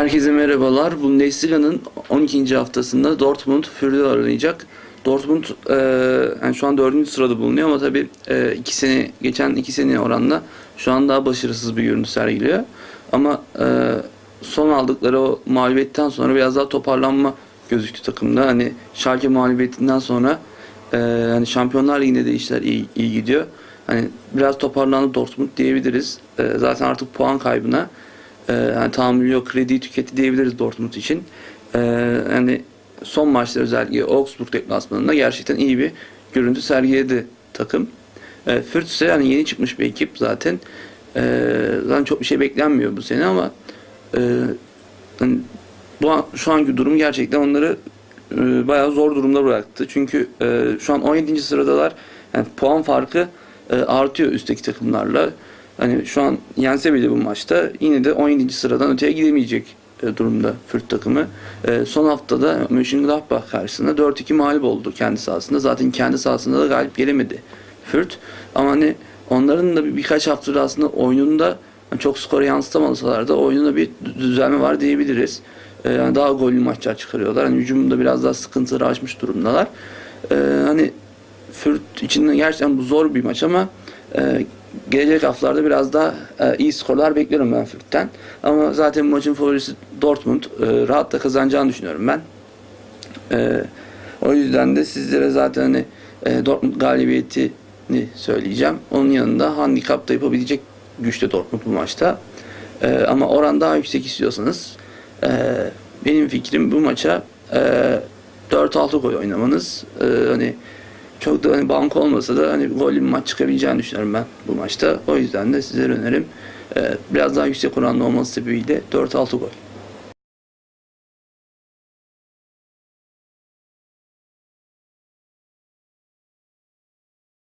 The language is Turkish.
Herkese merhabalar. Bundesliga'nın 12. haftasında Dortmund Fürth'ü oynayacak. Dortmund e, yani şu an 4. sırada bulunuyor ama tabii e, iki sene geçen iki sene oranla şu an daha başarısız bir görüntü sergiliyor. Ama e, son aldıkları o mağlubiyetten sonra biraz daha toparlanma gözüktü takımda. Hani Schalke mağlubiyetinden sonra e, hani Şampiyonlar Ligi'nde de işler iyi, iyi gidiyor. Hani biraz toparlandı Dortmund diyebiliriz. E, zaten artık puan kaybına e, yani tahammülü yok, krediyi tüketti diyebiliriz Dortmund için. E, yani son maçta özellikle Augsburg deplasmanında gerçekten iyi bir görüntü sergiledi takım. E, Fürth ise yani yeni çıkmış bir ekip zaten. Zaten çok bir şey beklenmiyor bu sene ama e, yani bu an, şu anki durum gerçekten onları e, bayağı zor durumda bıraktı. Çünkü e, şu an 17. sıradalar. Yani puan farkı artıyor üstteki takımlarla. Hani şu an yense bile bu maçta yine de 17. sıradan öteye gidemeyecek e, durumda Fürth takımı. E, son haftada Mönchengladbach karşısında 4-2 mağlup oldu kendi sahasında. Zaten kendi sahasında da galip gelemedi Fürth. Ama hani onların da bir, birkaç haftadır aslında oyununda çok skora yansıtamasalar da oyununda bir düzelme var diyebiliriz. E, yani daha gollü maçlar çıkarıyorlar. Hani hücumda biraz daha sıkıntıları aşmış durumdalar. Hani Fürth için gerçekten bu zor bir maç ama gelecek haftalarda biraz daha e, iyi skorlar bekliyorum ben Fürth'ten. Ama zaten maçın favorisi Dortmund. E, rahat da kazanacağını düşünüyorum ben. E, o yüzden de sizlere zaten hani e, Dortmund galibiyetini söyleyeceğim. Onun yanında handikap da yapabilecek güçte Dortmund bu maçta. E, ama oran daha yüksek istiyorsanız e, benim fikrim bu maça e, 4-6 gol oynamanız. E, hani çok da hani banko olmasa da hani gollü maç çıkabileceğini düşünüyorum ben bu maçta. O yüzden de size önerim e, biraz daha yüksek oranlı olması sebebiyle 4-6 gol.